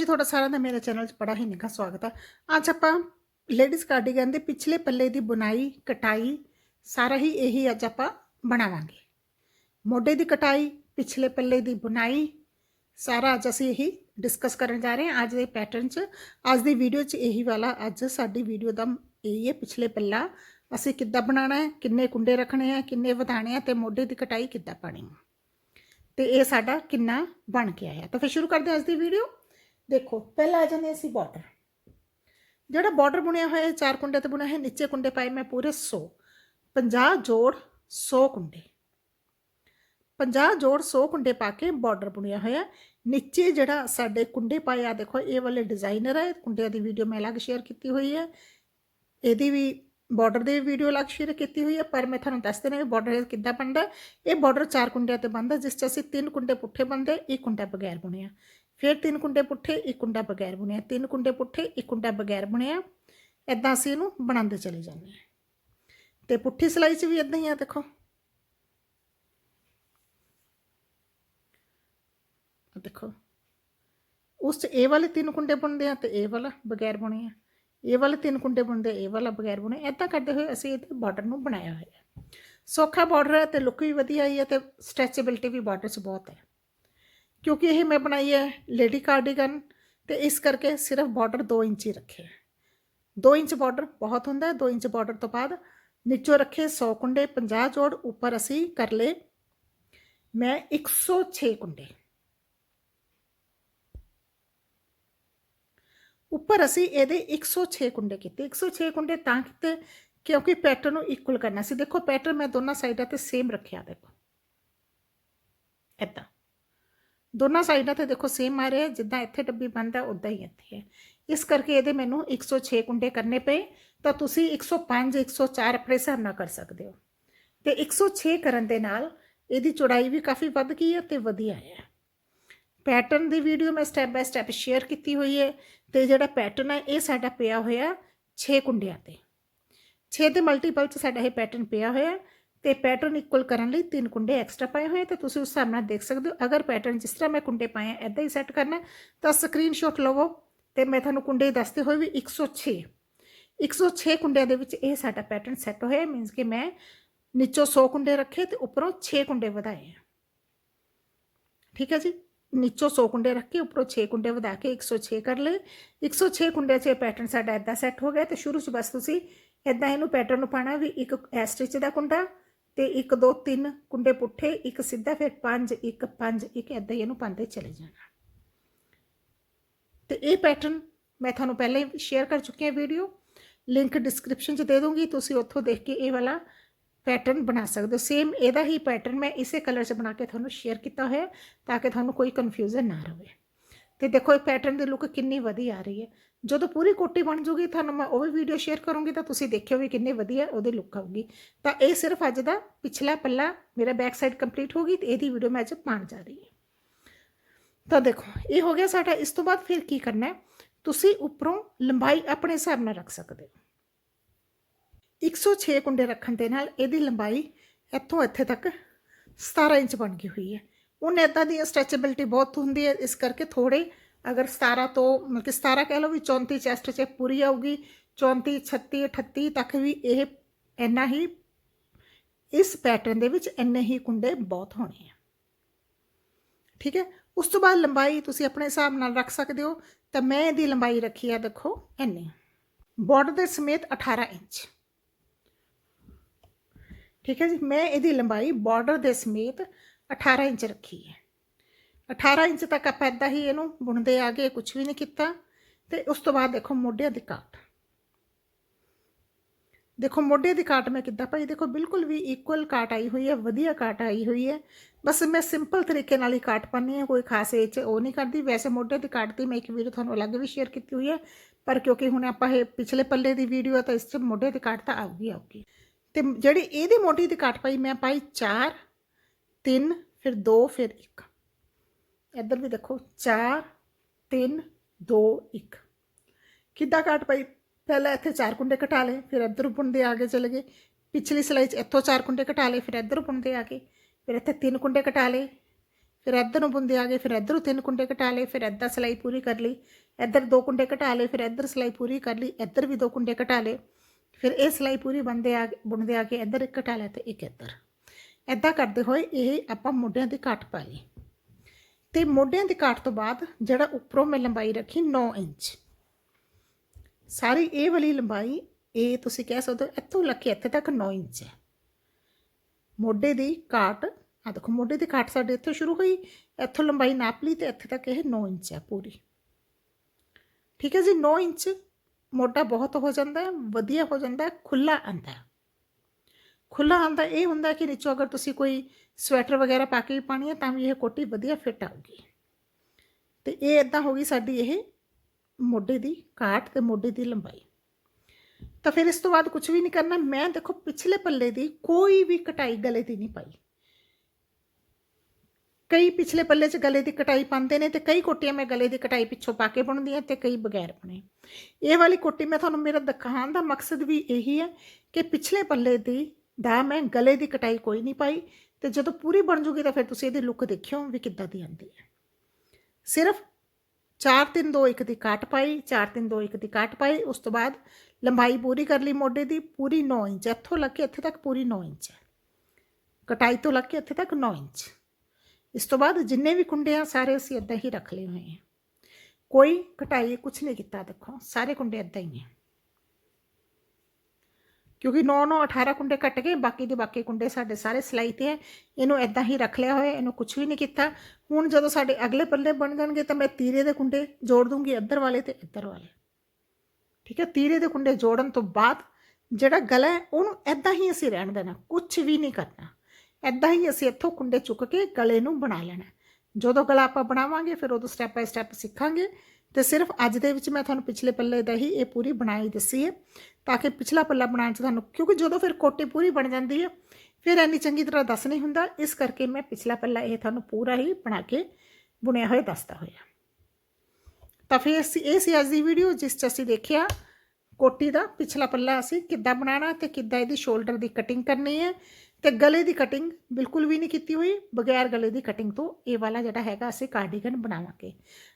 ਜੀ, ਤੁਹਾਡਾ ਸਾਰਿਆਂ ਦਾ ਮੇਰੇ ਚੈਨਲ 'ਚ ਬੜਾ ਹੀ ਨਿੱਘਾ ਸਵਾਗਤ ਹੈ ਅੱਜ ਆਪਾਂ ਲੇਡੀਜ਼ ਕਾਰਡੀਗਨ ਦੇ ਪਿਛਲੇ ਪੱਲੇ ਦੀ ਬੁਨਾਈ ਕਟਾਈ, ਸਾਰਾ ਹੀ ਇਹੀ ਅੱਜ ਆਪਾਂ ਬਣਾਵਾਂਗੇ। ਮੋਢੇ ਦੀ ਕਟਾਈ, ਪਿਛਲੇ ਪੱਲੇ ਦੀ ਬੁਨਾਈ ਸਾਰਾ ਅੱਜ ਅਸੀਂ ਇਹੀ ਡਿਸਕਸ ਕਰਨ ਜਾ ਰਹੇ ਹਾਂ। ਅੱਜ ਦੇ ਪੈਟਰਨ 'ਚ, ਅੱਜ ਦੀ ਵੀਡੀਓ 'ਚ ਇਹੀ ਵਾਲਾ, ਅੱਜ ਸਾਡੀ ਵੀਡੀਓ ਦਾ ਇਹੀ ਹੈ ਪਿਛਲੇ ਪੱਲਾ। ਅਸੀਂ ਕਿੱਦਾਂ ਬਣਾਉਣਾ ਹੈ, ਕਿੰਨੇ ਕੁੰਡੇ ਰੱਖਣੇ ਆ, ਕਿੰਨੇ ਵਧਾਣੇ ਆ ਤੇ ਮੋਢੇ ਦੀ ਕਟਾਈ ਕਿੱਦਾਂ ਪਾਣੀ ਹੈ ਤੇ ਇਹ ਸਾਡਾ ਕਿੰਨਾ ਬਣ ਕੇ ਆਇਆ। ਤਾਂ ਫਿਰ ਸ਼ੁਰੂ ਕਰਦੇ ਹਾਂ ਅੱਜ ਦੀ ਵੀਡੀਓ ਦੇਖੋ, ਪਹਿਲਾਂ ਆ ਜਾਂਦੇ ਅਸੀਂ ਬਾਰਡਰ ਜਿਹੜਾ ਬਾਰਡਰ ਬੁਣਿਆ ਹੋਇਆ ਹੈ, ਚਾਰ ਕੁੰਡੇ ਤੇ ਬੁਣਿਆ ਹੈ ਨੀਚੇ ਕੁੰਡੇ ਪਾਏ ਮੈਂ ਪੂਰੇ 100 50 ਜੋੜ 100 ਕੁੰਡੇ। 50 ਜੋੜ 100 ਕੁੰਡੇ ਪਾ ਕੇ ਬਾਰਡਰ ਬੁਣਿਆ ਹੋਇਆ। ਨੀਚੇ ਜਿਹੜਾ ਸਾਡੇ ਕੁੰਡੇ ਪਾਏ ਆ ਦੇਖੋ, ਇਹ ਵਾਲੇ ਡਿਜ਼ਾਈਨਰ ਹੈ ਕੁੰਡਿਆਂ ਦੀ ਵੀਡੀਓ ਮੈਂ ਅਲੱਗ ਸ਼ੇਅਰ ਕੀਤੀ ਹੋਈ ਹੈ। ਇਹਦੀ ਵੀ ਬਾਰਡਰ ਦੀ ਵੀਡੀਓ ਅਲੱਗ ਸ਼ੇਅਰ ਕੀਤੀ ਹੋਈ ਹੈ, ਪਰ ਮੈਂ ਤੁਹਾਨੂੰ ਦੱਸ ਦੇਣਾ ਵੀ ਬਾਰਡਰ ਕਿੱਦਾਂ ਬਣਦਾ ਇਹ ਬਾਰਡਰ ਚਾਰ ਕੁੰਡਿਆਂ ਤੇ ਬਣਦਾ, ਜਿਸ 'ਚ ਅਸੀਂ ਤਿੰਨ ਕੁੰਡੇ ਪੁੱਠੇ ਬਣਦੇ ਇੱਕ ਕੁੰਡਾ ਬਗੈਰ ਬੁਣਿਆ। ਫਿਰ ਤਿੰਨ ਕੁੰਡੇ ਪੁੱਠੇ, ਇੱਕ ਕੁੰਡਾ ਬਗੈਰ ਬੁਣਿਆ। ਤਿੰਨ ਕੁੰਡੇ ਪੁੱਠੇ, ਇੱਕ ਕੁੰਡਾ ਬਗੈਰ ਬੁਣਿਆ। ਐਦਾਂ ਅਸੀਂ ਇਹਨੂੰ ਬਣਾਉਂਦੇ ਚਲੇ ਜਾਂਦੇ ਹਾਂ। ਤੇ ਪੁੱਠੀ ਸਲਾਈ 'ਚ ਵੀ ਇਦਾਂ ਹੀ ਆ, ਦੇਖੋ। ਦੇਖੋ। ਉਸ 'ਚ ਇਹ ਵਾਲੇ ਤਿੰਨ ਕੁੰਡੇ ਬੁਣਦੇ ਆ ਤੇ ਇਹ ਵਾਲਾ ਬਗੈਰ ਬੁਣੇ ਆ ਇਹ ਵਾਲੇ ਤਿੰਨ ਕੁੰਡੇ ਬੁਣਦੇ, ਇਹ ਵਾਲਾ ਬਗੈਰ ਬੁਣੇ ਐਦਾਂ ਕਰਦੇ ਹੋਏ ਅਸੀਂ ਇਹਦੇ ਬਾਰਡਰ ਨੂੰ ਬਣਾਇਆ ਹੋਇਆ। ਸੌਖਾ ਬਾਰਡਰ ਹੈ ਤੇ ਲੁੱਕ ਵੀ ਵਧੀਆ ਆਈ ਹੈ ਤੇ ਸਟ੍ਰੈਚੇਬਿਲਟੀ ਵੀ ਬਾਰਡਰ 'ਚ ਬਹੁਤ ਹੈ। ਕਿਉਂਕਿ ਇਹ ਮੈਂ ਬਣਾਈ ਹੈ ਲੇਡੀ ਕਾਰਡੀਗਨ ਤੇ ਇਸ ਕਰਕੇ ਸਿਰਫ ਬਾਰਡਰ 2 ਇੰਚ ਹੀ ਰੱਖਿਆ 2 ਇੰਚ ਬਾਰਡਰ ਬਹੁਤ ਹੁੰਦਾ ਹੈ 2 ਇੰਚ ਬਾਰਡਰ ਤੋਂ ਬਾਅਦ ਨੀਚੋਂ ਰੱਖੇ 100 ਕੁੰਡੇ 50 ਜੋੜ ਉੱਪਰ ਅਸੀਂ ਕਰ ਲਏ ਮੈਂ 106 ਕੁੰਡੇ ਉੱਪਰ ਅਸੀਂ ਇਹਦੇ 106 ਕੁੰਡੇ ਕੀਤੇ 106 ਕੁੰਡੇ ਤਾਂ ਕੀਤੇ ਕਿਉਂਕਿ ਪੈਟਰਨ ਨੂੰ ਇਕੁਅਲ ਕਰਨਾ ਸੀ ਦੇਖੋ ਪੈਟਰਨ ਮੈਂ ਦੋਨਾਂ ਸਾਈਡਾਂ ਤੇ ਸੇਮ ਰੱਖਿਆ ਦੇਖੋ ਏਦਾਂ ਦੋਨਾਂ ਸਾਈਡਾਂ ਤੇ ਦੇਖੋ ਸੇਮ ਆ ਰਿਹਾ, ਜਿੱਦਾਂ ਇੱਥੇ ਡੱਬੀ ਬੰਦ ਹੈ ਉਦਾਂ ਹੀ ਇੱਥੇ ਹੈ ਇਸ ਕਰਕੇ ਇਹਦੇ ਮੈਨੂੰ 106 ਕੁੰਡੇ ਕਰਨੇ ਪਏ, ਤਾਂ ਤੁਸੀਂ 105 104 ਆਪਣੇ ਹਿਸਾਬ ਨਾਲ ਕਰ ਸਕਦੇ ਹੋ। ਤੇ 106 ਕਰਨ ਦੇ ਨਾਲ ਇਹਦੀ ਚੌੜਾਈ ਵੀ ਕਾਫੀ ਵੱਧ ਗਈ ਹੈ ਤੇ ਵਧੀਆ ਹੈ ਪੈਟਰਨ ਦੀ ਵੀਡੀਓ ਮੈਂ ਸਟੈਪ ਬਾਈ ਸਟੈਪ ਸ਼ੇਅਰ ਕੀਤੀ ਹੋਈ ਹੈ ਤੇ ਜਿਹੜਾ ਪੈਟਰਨ ਹੈ ਇਹ ਸਾਡਾ ਪਿਆ ਹੋਇਆ 6 ਕੁੰਡਿਆਂ ਤੇ। 6 ਦੇ ਮਲਟੀਪਲ ਚ ਸਾਡਾ ਇਹ ਪੈਟਰਨ ਪਿਆ ਹੋਇਆ। ਤੇ ਪੈਟਰਨ ਇਕੁਅਲ ਕਰਨ ਲਈ ਤਿੰਨ ਕੁੰਡੇ ਐਕਸਟਰਾ ਪਾਏ ਹੋਏ ਤੇ ਤੁਸੀਂ ਉਸ ਹਿਸਾਬ ਨਾਲ ਦੇਖ ਸਕਦੇ ਹੋ। ਅਗਰ ਪੈਟਰਨ ਜਿਸ ਤਰ੍ਹਾਂ ਮੈਂ ਕੁੰਡੇ ਪਾਏ ਆ ਐਦਾਂ ਹੀ ਸੈੱਟ ਕਰਨਾ ਤਾਂ ਸਕਰੀਨਸ਼ਾਟ ਲਵੋ ਤੇ ਮੈਂ ਤੁਹਾਨੂੰ ਕੁੰਡੇ ਦੱਸਦੇ ਹੋਏ ਵੀ 106 106 ਕੁੰਡਿਆਂ ਦੇ ਵਿੱਚ ਇਹ ਸਾਡਾ ਪੈਟਰਨ ਸੈੱਟ ਹੋਇਆ ਮੀਨਸ ਕਿ ਮੈਂ ਨੀਚੋਂ 100 ਕੁੰਡੇ ਰੱਖੇ ਤੇ ਉੱਪਰੋਂ 6 ਕੁੰਡੇ ਵਧਾਏ ਠੀਕ ਹੈ ਜੀ? ਨੀਚੋਂ 100 ਕੁੰਡੇ ਰੱਖ ਕੇ ਉੱਪਰੋਂ 6 ਕੁੰਡੇ ਵਧਾ ਕੇ 106 ਕਰ ਲਏ। 106 ਕੁੰਡਿਆਂ 'ਚ ਇਹ ਪੈਟਰਨ ਸਾਡਾ ਇਦਾਂ ਸੈੱਟ ਹੋ ਗਿਆ ਤੇ ਸ਼ੁਰੂ 'ਚ ਬਸ ਤੁਸੀਂ ਇਦਾਂ ਇਹਨੂੰ ਪੈਟਰਨ ਨੂੰ ਪਾਣਾ ਵੀ ਇੱਕ ਐ ਸਟਿਚ ਦਾ ਕੁੰਡਾ ਤੇ ਇੱਕ, ਦੋ, ਤਿੰਨ ਕੁੰਡੇ ਪੁੱਠੇ, ਇੱਕ ਸਿੱਧਾ, ਫਿਰ 5 1 5 1 ਇਦਾਂ ਹੀ ਇਹਨੂੰ ਪਾਉਂਦੇ ਚਲੇ ਜਾਣਾ। ਤੇ ਇਹ ਪੈਟਰਨ ਮੈਂ ਤੁਹਾਨੂੰ ਪਹਿਲਾਂ ਹੀ ਸ਼ੇਅਰ ਕਰ ਚੁੱਕੀ ਹਾਂ ਵੀਡੀਓ ਲਿੰਕ ਡਿਸਕ੍ਰਿਪਸ਼ਨ 'ਚ ਦੇ ਦੂੰਗੀ, ਤੁਸੀਂ ਉੱਥੋਂ ਦੇਖ ਕੇ ਇਹ ਵਾਲਾ ਪੈਟਰਨ ਬਣਾ ਸਕਦੇ ਹੋ। ਸੇਮ ਇਹਦਾ ਹੀ ਪੈਟਰਨ ਮੈਂ ਇਸੇ ਕਲਰ 'ਚ ਬਣਾ ਕੇ ਤੁਹਾਨੂੰ ਸ਼ੇਅਰ ਕੀਤਾ ਹੋਇਆ ਤਾਂ ਕਿ ਤੁਹਾਨੂੰ ਕੋਈ ਕਨਫਿਊਜ਼ਨ ਨਾ ਰਹੇ ਤੇ ਦੇਖੋ, ਇਹ ਪੈਟਰਨ ਦੀ ਲੁੱਕ ਕਿੰਨੀ ਵਧੀਆ ਆ ਰਹੀ ਹੈ। ਜਦੋਂ ਪੂਰੀ ਕੋਟੀ ਬਣ ਜੂਗੀ, ਤੁਹਾਨੂੰ ਮੈਂ ਉਹ ਵੀ ਵੀਡੀਓ ਸ਼ੇਅਰ ਕਰੂੰਗੀ, ਤਾਂ ਤੁਸੀਂ ਦੇਖਿਓ ਵੀ ਕਿੰਨੀ ਵਧੀਆ ਉਹਦੀ ਲੁੱਕ ਆਊਗੀ। ਤਾਂ ਇਹ ਸਿਰਫ ਅੱਜ ਦਾ ਪਿਛਲਾ ਪੱਲਾ ਮੇਰਾ ਬੈਕ ਸਾਈਡ ਕੰਪਲੀਟ ਹੋ ਗਈ ਤੇ ਇਹਦੀ ਵੀਡੀਓ ਮੈਂ ਅੱਜ ਪਾਉਣ ਜਾ ਰਹੀ ਹਾਂ। ਤਾਂ ਦੇਖੋ, ਇਹ ਹੋ ਗਿਆ ਸਾਡਾ, ਇਸ ਤੋਂ ਬਾਅਦ ਫਿਰ ਕੀ ਕਰਨਾ ਹੈ? ਤੁਸੀਂ ਉੱਪਰੋਂ ਲੰਬਾਈ ਆਪਣੇ ਹਿਸਾਬ ਨਾਲ ਰੱਖ ਸਕਦੇ ਹੋ। 106 ਕੁੰਡੇ ਰੱਖਣ ਦੇ ਨਾਲ ਇਹਦੀ ਲੰਬਾਈ ਇੱਥੋਂ ਇੱਥੇ ਤੱਕ 17 ਇੰਚ ਬਣ ਗਈ ਹੋਈ ਹੈ। ਉਹਨ ਇਦਾਂ ਦੀ ਸਟ੍ਰੈਚੇਬਿਲਟੀ ਬਹੁਤ ਹੁੰਦੀ ਹੈ, ਇਸ ਕਰਕੇ ਥੋੜੇ ਅਗਰ 17 ਤੋਂ ਮਤਲਬ ਕਿ 17 ਕਹਿ ਲਓ ਵੀ 34 ਚੈਸਟ 'ਚ ਪੂਰੀ ਆਊਗੀ 34 36 38 ਤੱਕ ਵੀ ਇਹ ਇੰਨਾ ਹੀ ਇਸ ਪੈਟਰਨ ਦੇ ਵਿੱਚ ਇੰਨੇ ਹੀ ਕੁੰਡੇ ਬਹੁਤ ਹੋਣੇ ਆ ਠੀਕ ਹੈ ਉਸ ਤੋਂ ਬਾਅਦ ਲੰਬਾਈ ਤੁਸੀਂ ਆਪਣੇ ਹਿਸਾਬ ਨਾਲ ਰੱਖ ਸਕਦੇ ਹੋ ਤਾਂ ਮੈਂ ਇਹਦੀ ਲੰਬਾਈ ਰੱਖੀ ਆ ਦੇਖੋ ਇੰਨੀ ਬਾਰਡਰ ਦੇ ਸਮੇਤ 18 ਇੰਚ ਠੀਕ ਹੈ ਜੀ ਮੈਂ ਇਹਦੀ ਲੰਬਾਈ ਬਾਰਡਰ ਦੇ ਸਮੇਤ 18 ਇੰਚ ਰੱਖੀ ਹੈ 18 ਇੰਚ ਤੱਕ ਆਪਾਂ ਇਦਾਂ ਹੀ ਇਹਨੂੰ, ਬੁਣਦੇ ਆ ਗਏ ਕੁਝ ਵੀ ਨਹੀਂ ਕੀਤਾ। ਤੇ ਉਸ ਤੋਂ ਬਾਅਦ ਦੇਖੋ ਮੋਢਿਆਂ ਦੀ ਕਾਟ ਦੇਖੋ ਮੋਢੇ ਦੀ ਕਾਟ ਮੈਂ ਕਿੱਦਾਂ ਪਾਈ? ਦੇਖੋ ਬਿਲਕੁਲ ਵੀ ਇਕੁਅਲ ਕਾਟ ਆਈ ਹੋਈ ਹੈ, ਵਧੀਆ ਕਾਟ ਆਈ ਹੋਈ ਹੈ। ਬਸ ਮੈਂ ਸਿੰਪਲ ਤਰੀਕੇ ਨਾਲ ਹੀ ਕਾਟ ਪਾਣੀ ਹੈ, ਕੋਈ ਖਾਸ ਇਹ 'ਚ ਉਹ ਨਹੀਂ ਕਰਦੀ। ਵੈਸੇ ਮੋਢੇ ਦੀ ਕਾਟ ਦੀ ਮੈਂ ਇੱਕ ਵੀਡੀਓ ਤੁਹਾਨੂੰ ਅਲੱਗ ਵੀ ਸ਼ੇਅਰ ਕੀਤੀ ਹੋਈ ਹੈ, ਪਰ ਕਿਉਂਕਿ ਹੁਣ ਆਪਾਂ ਇਹ ਪਿਛਲੇ ਪੱਲੇ ਦੀ ਵੀਡੀਓ ਹੈ ਤਾਂ ਇਸ 'ਚ ਮੋਢੇ ਦੀ ਕਾਟ ਤਾਂ ਆਊਗੀ ਆਊਗੀ। ਤੇ ਜਿਹੜੀ ਇਹਦੀ ਮੋਢੀ ਦੀ ਕਾਟ ਪਾਈ, ਮੈਂ ਪਾਈ 4 3 ਫਿਰ 2 ਫਿਰ 1 ਇੱਧਰ ਵੀ ਦੇਖੋ 4 3 2 1 ਕਿੱਦਾਂ ਕਾਟ ਪਾਈ? ਪਹਿਲਾਂ ਇੱਥੇ ਚਾਰ ਕੁੰਡੇ ਘਟਾ ਲਏ, ਫਿਰ ਇੱਧਰ ਬੁਣਦੇ ਆਗੇ ਚਲੇ ਗਏ। ਪਿਛਲੀ ਸਿਲਾਈ 'ਚ ਇੱਥੋਂ ਚਾਰ ਕੁੰਡੇ ਘਟਾ ਲਏ, ਫਿਰ ਇੱਧਰ ਬੁਣਦੇ ਆਗੇ ਫਿਰ ਇੱਥੇ ਤਿੰਨ ਕੁੰਡੇ ਘਟਾ ਲਏ। ਫਿਰ ਇੱਧਰ ਨੂੰ ਬੁੰਦੇ ਆ ਗਏ ਫਿਰ ਇੱਧਰੋਂ ਤਿੰਨ ਕੁੰਡੇ ਘਟਾ ਲਏ, ਫਿਰ ਇੱਧਰ ਸਿਲਾਈ ਪੂਰੀ ਕਰ ਲਈ। ਇੱਧਰ ਦੋ ਕੁੰਡੇ ਘਟਾ ਲਏ, ਫਿਰ ਇੱਧਰ ਸਿਲਾਈ ਪੂਰੀ ਕਰ ਲਈ। ਇੱਧਰ ਵੀ ਦੋ ਕੁੰਡੇ ਘਟਾ ਲਏ। ਫਿਰ ਇਹ ਸਿਲਾਈ ਪੂਰੀ ਬੰਦੇ ਆ, ਬੁਣਦੇ ਆ ਕੇ ਇੱਧਰ ਇੱਕ ਘਟਾ ਲਿਆ ਤੇ ਇੱਕ ਇੱਧਰ। ਐਦਾਂ ਕਰਦੇ ਹੋਏ ਇਹ ਆਪਾਂ ਮੋਢਿਆਂ ਦੀ ਕਾਟ ਪਾ ਲਈ ਤੇ ਮੋਢਿਆਂ ਦੀ ਕਾਟ ਤੋਂ ਬਾਅਦ ਜਿਹੜਾ ਉੱਪਰੋਂ ਮੈਂ ਲੰਬਾਈ ਰੱਖੀ 9 ਇੰਚ। ਸਾਰੀ ਇਹ ਵਾਲੀ ਲੰਬਾਈ, ਇਹ ਤੁਸੀਂ ਕਹਿ ਸਕਦੇ ਹੋ, ਇੱਥੋਂ ਲੱਗ ਕੇ ਇੱਥੇ ਤੱਕ 9 ਇੰਚ ਹੈ। ਮੋਢੇ ਦੀ ਕਾਟ ਆ ਦੇਖੋ ਮੋਢੇ ਦੀ ਕਾਟ ਸਾਡੇ ਇੱਥੋਂ ਸ਼ੁਰੂ ਹੋਈ, ਇੱਥੋਂ ਲੰਬਾਈ ਨਾਪ ਲਈ ਤੇ ਇੱਥੇ ਤੱਕ ਇਹ 9 ਇੰਚ ਹੈ ਪੂਰੀ। ਠੀਕ ਹੈ ਜੀ 9 ਇੰਚ ਮੋਢਾ ਬਹੁਤ ਹੋ ਜਾਂਦਾ ਹੈ, ਵਧੀਆ ਹੋ ਜਾਂਦਾ ਹੈ ਖੁੱਲਾ ਆਂਦਾ ਹੈ। ਖੁੱਲਾ ਆਂਦਾ ਇਹ ਹੁੰਦਾ ਕਿ ਨੀਚੋਂ ਅਗਰ ਤੁਸੀਂ ਕੋਈ ਸਵੈਟਰ ਵਗੈਰਾ ਪਾ ਕੇ ਵੀ ਪਾਣੀ ਹੈ, ਤਾਂ ਵੀ ਇਹ ਕੋਟੀ ਵਧੀਆ ਫਿੱਟ ਆਊਗੀ। ਤੇ ਇਹ ਇਦਾਂ ਹੋ ਗਈ ਸਾਡੀ ਇਹ ਮੋਢੇ ਦੀ ਕਾਟ ਤੇ ਮੋਢੇ ਦੀ ਲੰਬਾਈ। ਤਾਂ ਫਿਰ ਇਸ ਤੋਂ ਬਾਅਦ ਕੁਝ ਵੀ ਨਹੀਂ ਕਰਨਾ, ਮੈਂ ਦੇਖੋ ਪਿਛਲੇ ਪੱਲੇ ਦੀ ਕੋਈ ਵੀ ਕਟਾਈ ਗਲੇ ਦੀ ਨਹੀਂ ਪਾਈ। ਕਈ ਪਿਛਲੇ ਪੱਲੇ 'ਚ ਗਲੇ ਦੀ ਕਟਾਈ ਪਾਉਂਦੇ ਨੇ ਤੇ ਕਈ ਕੋਟੀਆਂ ਮੈਂ ਗਲੇ ਦੀ ਕਟਾਈ ਪਿੱਛੋਂ ਪਾ ਕੇ ਬਣਦੀ ਹਾਂ ਤੇ ਕਈ ਬਗੈਰ ਬਣੇ। ਇਹ ਵਾਲੀ ਕੋਟੀ ਮੈਂ ਤੁਹਾਨੂੰ ਮੇਰਾ ਦਿਖਾਉਣ ਦਾ ਮਕਸਦ ਵੀ ਇਹੀ ਹੈ ਕਿ ਪਿਛਲੇ ਪੱਲੇ ਦੀ ਦਾ ਮੈਂ ਗਲੇ ਦੀ ਕਟਾਈ ਕੋਈ ਨਹੀਂ ਪਾਈ ਤੇ ਜਦੋਂ ਪੂਰੀ ਬਣ ਜੂਗੀ ਤਾਂ ਫਿਰ ਤੁਸੀਂ ਇਹਦੀ ਲੁੱਕ ਦੇਖਿਓ ਵੀ ਕਿੱਦਾਂ ਦੀ ਆਉਂਦੀ ਹੈ। ਸਿਰਫ 4 3 2 1 ਦੀ ਕਾਟ ਪਾਈ 4 3 2 1 ਦੀ ਕਾਟ ਪਾਈ, ਉਸ ਤੋਂ ਬਾਅਦ ਲੰਬਾਈ ਪੂਰੀ ਕਰ ਲਈ ਮੋਢੇ ਦੀ, ਪੂਰੀ 9 ਇੰਚ, ਇੱਥੋਂ ਲੱਗ ਕੇ ਇੱਥੇ ਤੱਕ ਪੂਰੀ 9 ਇੰਚ ਹੈ। ਕਟਾਈ ਤੋਂ ਲੱਗ ਕੇ ਇੱਥੇ ਤੱਕ 9 ਇੰਚ। ਇਸ ਤੋਂ ਬਾਅਦ ਜਿੰਨੇ ਵੀ ਕੁੰਡੇ ਆ, ਸਾਰੇ ਅਸੀਂ ਇਦਾਂ ਹੀ ਰੱਖ ਲਏ ਹੋਏ ਆ। ਕੋਈ ਕਟਾਈ ਕੁਝ ਨਹੀਂ ਕੀਤਾ ਦੇਖੋ, ਸਾਰੇ ਕੁੰਡੇ ਇਦਾਂ ਹੀ ਆ। ਕਿਉਂਕਿ 9 9 18 ਕੁੰਡੇ ਕੱਟ ਗਏ, ਬਾਕੀ ਦੇ ਬਾਕੀ ਕੁੰਡੇ ਸਾਡੇ ਸਾਰੇ ਸਿਲਾਈ ਤੇ ਹੈ ਇਹਨੂੰ ਇਦਾਂ ਹੀ ਰੱਖ ਲਿਆ ਹੋਇਆ, ਇਹਨੂੰ ਕੁਝ ਵੀ ਨਹੀਂ ਕੀਤਾ। ਹੁਣ ਜਦੋਂ ਸਾਡੇ ਅਗਲੇ ਪੱਲੇ ਬਣ ਜਾਣਗੇ ਤਾਂ ਮੈਂ ਤੀਰੇ ਦੇ ਕੁੰਡੇ ਜੋੜ ਦੂੰਗੀ ਇੱਧਰ ਵਾਲੇ ਤੇ ਇੱਧਰ ਵਾਲੇ। ਠੀਕ ਹੈ, ਤੀਰੇ ਦੇ ਕੁੰਡੇ ਜੋੜਨ ਤੋਂ ਬਾਅਦ ਜਿਹੜਾ ਗਲਾ ਹੈ, ਉਹਨੂੰ ਇਦਾਂ ਹੀ ਅਸੀਂ ਰਹਿਣ ਦੇਣਾ ਕੁਝ ਵੀ ਨਹੀਂ ਕਰਨਾ। ਇਦਾਂ ਹੀ ਅਸੀਂ ਇੱਥੋਂ ਕੁੰਡੇ ਚੁੱਕ ਕੇ ਗਲੇ ਨੂੰ ਬਣਾ ਲੈਣਾ। ਜਦੋਂ ਗਲਾ ਆਪਾਂ ਬਣਾਵਾਂਗੇ, ਫਿਰ ਉਦੋਂ ਸਟੈਪ ਬਾਈ ਸਟੈਪ ਸਿੱਖਾਂਗੇ। ਤੇ ਸਿਰਫ ਅੱਜ ਦੇ ਵਿੱਚ ਮੈਂ ਤੁਹਾਨੂੰ ਪਿਛਲੇ ਪੱਲੇ ਦਾ ਹੀ ਇਹ ਪੂਰੀ ਬਣਾਈ ਦੱਸੀ ਹੈ, ਤਾਂ ਕਿ ਪਿਛਲਾ ਪੱਲਾ ਬਣਾਉਣ 'ਚ ਤੁਹਾਨੂੰ, ਕਿਉਂਕਿ ਜਦੋਂ ਫਿਰ ਕੋਟੀ ਪੂਰੀ ਬਣ ਜਾਂਦੀ ਹੈ, ਫਿਰ ਐਨੀ ਚੰਗੀ ਤਰ੍ਹਾਂ ਦੱਸ ਨਹੀਂ ਹੁੰਦਾ, ਇਸ ਕਰਕੇ ਮੈਂ ਪਿਛਲਾ ਪੱਲਾ ਇਹ ਤੁਹਾਨੂੰ ਪੂਰਾ ਹੀ ਬਣਾ ਕੇ ਬੁਣਿਆ ਹੋਇਆ, ਦੱਸਦਾ ਹੋਇਆ। ਤਾਂ ਫਿਰ ਅਸੀਂ, ਇਹ ਸੀ ਅੱਜ ਦੀ ਵੀਡੀਓ, ਜਿਸ 'ਚ ਅਸੀਂ ਦੇਖਿਆ ਕੋਟੀ ਦਾ ਪਿਛਲਾ ਪੱਲਾ ਅਸੀਂ ਕਿੱਦਾਂ ਬਣਾਉਣਾ ਤੇ ਕਿੱਦਾਂ ਇਹਦੀ ਸ਼ੋਲਡਰ ਦੀ ਕਟਿੰਗ ਕਰਨੀ ਹੈ ਤੇ ਗਲੇ ਦੀ ਕਟਿੰਗ ਬਿਲਕੁਲ ਵੀ ਨਹੀਂ ਕੀਤੀ ਹੋਈ, ਬਗੈਰ ਗਲੇ ਦੀ ਕਟਿੰਗ ਤੋਂ ਇਹ ਵਾਲਾ ਜਿਹੜਾ ਹੈਗਾ ਅਸੀਂ ਕਾਰਡੀਗਨ ਬਣਾਵਾਂਗੇ।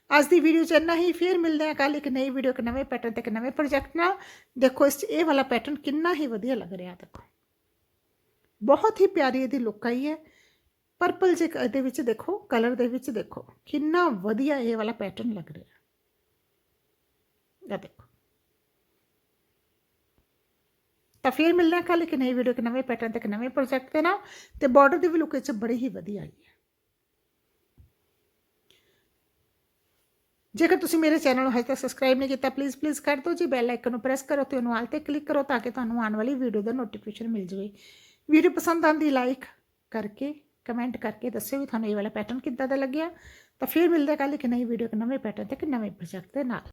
ਅੱਜ ਦੀ ਵੀਡੀਓ 'ਚ ਇੰਨਾ ਹੀ, ਫਿਰ ਮਿਲਦੇ ਹਾਂ ਕੱਲ ਇੱਕ ਨਈ ਵੀਡੀਓ ਇੱਕ ਨਵੇਂ ਪੈਟਰਨ ਤੇ ਇੱਕ ਨਵੇਂ ਪ੍ਰੋਜੈਕਟ ਨਾਲ। ਦੇਖੋ ਇਸ 'ਚ ਇਹ ਵਾਲਾ ਪੈਟਰਨ ਕਿੰਨਾ ਹੀ ਵਧੀਆ ਲੱਗ ਰਿਹਾ, ਦੇਖੋ। ਬਹੁਤ ਹੀ ਪਿਆਰੀ ਇਹਦੀ ਲੁੱਕ ਆਈ ਹੈ। ਪਰਪਲ ਜੇ ਇਹਦੇ ਵਿੱਚ ਦੇਖੋ ਕਲਰ ਦੇ ਵਿੱਚ ਦੇਖੋ, ਕਿੰਨਾ ਵਧੀਆ ਇਹ ਵਾਲਾ ਪੈਟਰਨ ਲੱਗ ਰਿਹਾ। ਇਹ ਦੇਖੋ। ਤਾਂ ਫਿਰ ਮਿਲਦੇ ਹਾਂ ਕੱਲ ਇੱਕ ਨਈ ਵੀਡੀਓ ਇੱਕ ਨਵੇਂ ਪੈਟਰਨ ਤੇ, ਇੱਕ ਨਵੇਂ ਪ੍ਰੋਜੈਕਟ ਦੇ ਨਾਲ। ਤੇ ਬਾਰਡਰ ਦੀ ਵੀ ਲੁੱਕ ਵਿੱਚ ਬੜੀ ਹੀ ਵਧੀਆ ਆਈ ਹੈ। ਜੇਕਰ ਤੁਸੀਂ ਮੇਰੇ ਚੈਨਲ ਨੂੰ ਹਜੇ ਤੱਕ ਸਬਸਕ੍ਰਾਈਬ ਨਹੀਂ ਕੀਤਾ ਪਲੀਜ਼ ਪਲੀਜ਼ ਕਰ ਦਿਓ ਜੀ। ਬੈਲ ਆਈਕਨ ਨੂੰ ਪ੍ਰੈਸ ਕਰੋ ਤੇ ਉਹਨੂੰ ਆਲ ਤੇ ਕਲਿੱਕ ਕਰੋ ਤਾਂ ਕਿ ਤੁਹਾਨੂੰ ਆਉਣ ਵਾਲੀ ਵੀਡੀਓ ਦਾ ਨੋਟੀਫਿਕੇਸ਼ਨ ਮਿਲ ਜਾਵੇ। ਵੀਡੀਓ ਪਸੰਦ ਆਂਦੀ ਲਾਈਕ ਕਰਕੇ ਕਮੈਂਟ ਕਰਕੇ ਦੱਸਿਓ ਵੀ ਤੁਹਾਨੂੰ ਇਹ ਵਾਲਾ ਪੈਟਰਨ ਕਿੱਦਾਂ ਦਾ ਲੱਗਿਆ। ਤਾਂ ਫਿਰ ਮਿਲਦੇ ਕੱਲ ਇੱਕ ਨਈ ਵੀਡੀਓ ਇੱਕ ਨਵੇਂ ਪੈਟਰਨ ਤੇ, ਇੱਕ ਨਵੇਂ ਪ੍ਰੋਜੈਕਟ ਦੇ ਨਾਲ।